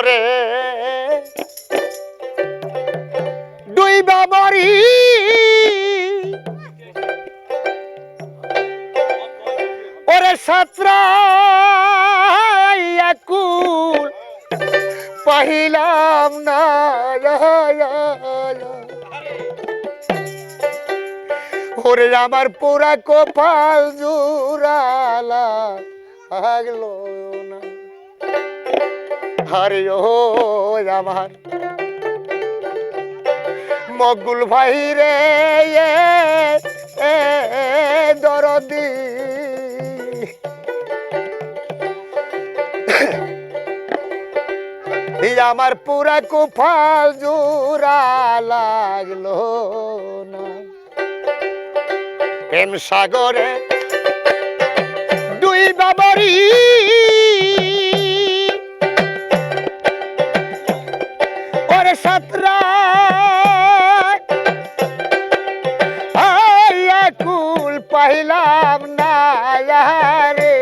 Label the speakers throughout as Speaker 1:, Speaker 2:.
Speaker 1: সাগরে ডুইবা মরি ওরে সাতরা পাহিলাম না। ওরে আমার পুরা কপাল জুরালা আগলো। না ও আমার মগুল ভাই রে দরদি। আমার পুরা কুফাল জোড়া লাগল না। প্রেম সাগরে দুই বাবরি পাইলাম না রে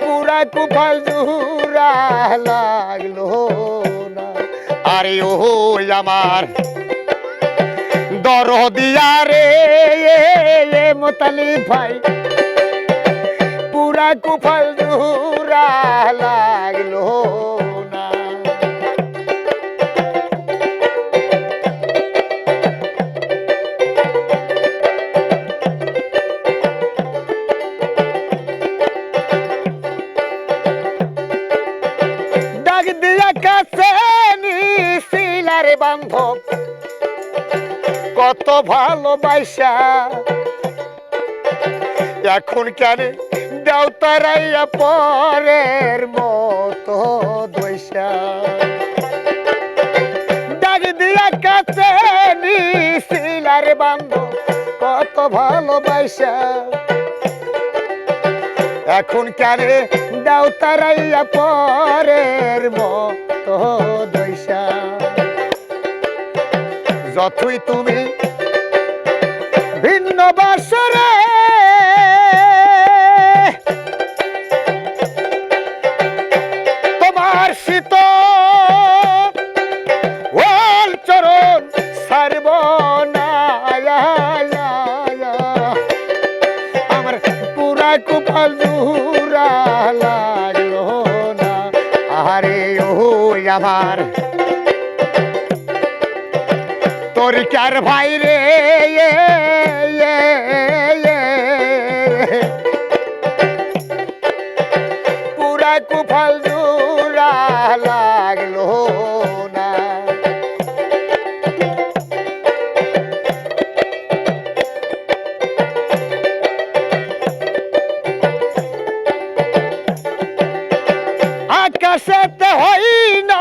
Speaker 1: পুরা কুফাল জুরা লাগল না। আরে ও আমার দরদিয়া রে, এ মোতালি ভাই। পুরা কুফাল জুরা লাগল বান্ধব। কত ভালোবাসা। এখন কেন দাও তারাইয়া পরের মতো দৈসা ডাক দিয়া কাছে নিশিলার বান্ধব, কত ভালোবাসা। এখন কেন দাও তারাইয়া পরের মতো দৈসা যতই তুমি ভিন্ন বাসরে তোমার শীত ওল চরণ সারব আমার পুরা কুপাল জুরা লাগল না। আরে ও আমার তোর কার ভাই রে। পুরা কুফাল জুরা লাগল না হই না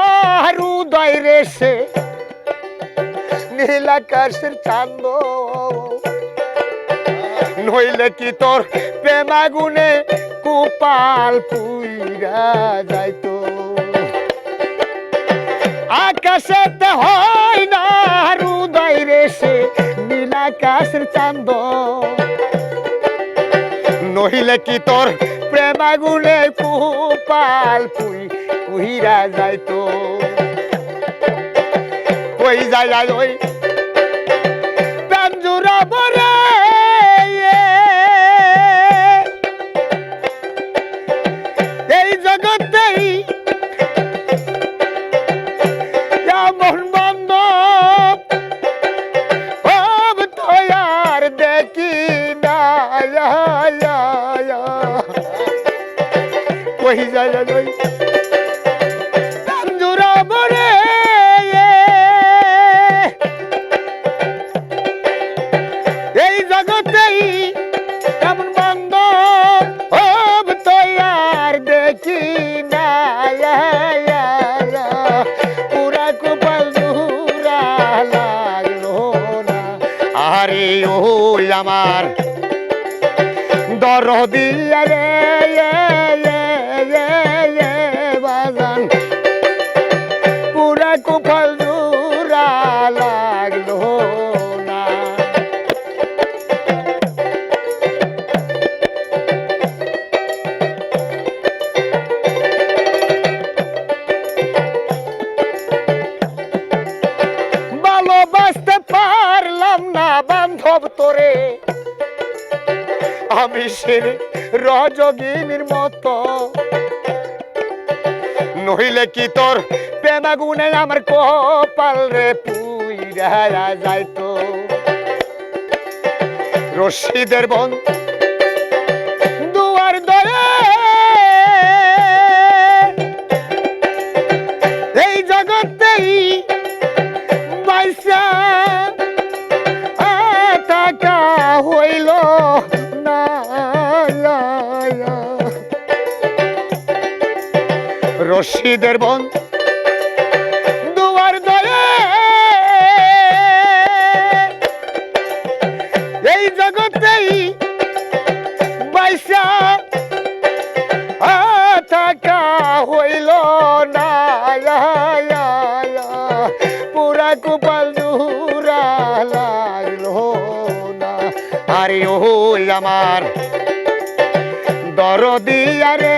Speaker 1: হৃদয় রেসে নীল আকাশের চান্দ। নইলে কি তোর প্রেমাগুনে কুপাল পুইরা যাইতো? আকাশেতে হয় না হৃদয় রেসে নীল আকাশের চান্দ। নহিলে কি তোর প্রেমাগুনে কুপাল পুই পুইরা যাইতো? কই যায় ওই বরে এই জগতেই এমন বান্ধব সব তো আর দেখি না। ও আমার রে এ, এ, এ, বাজান। পুরা কপাল বিষের রজগিনীর মতো। নহিলে কি তোর প্রেমাগুনে আমার কপাল রে পুইরা যাইতো রশিদের বন রশিদের বন। দুয়ার দরে এই জগতেই বাইসা থাকা হইল না পুরা কুপাল দূরা লাগল না। আরে ও আমার দরদি আরে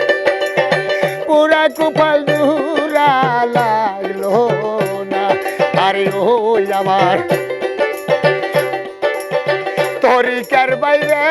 Speaker 1: কপাল নুরা লাগল না আরে ও আমার। তরিকার বাইরে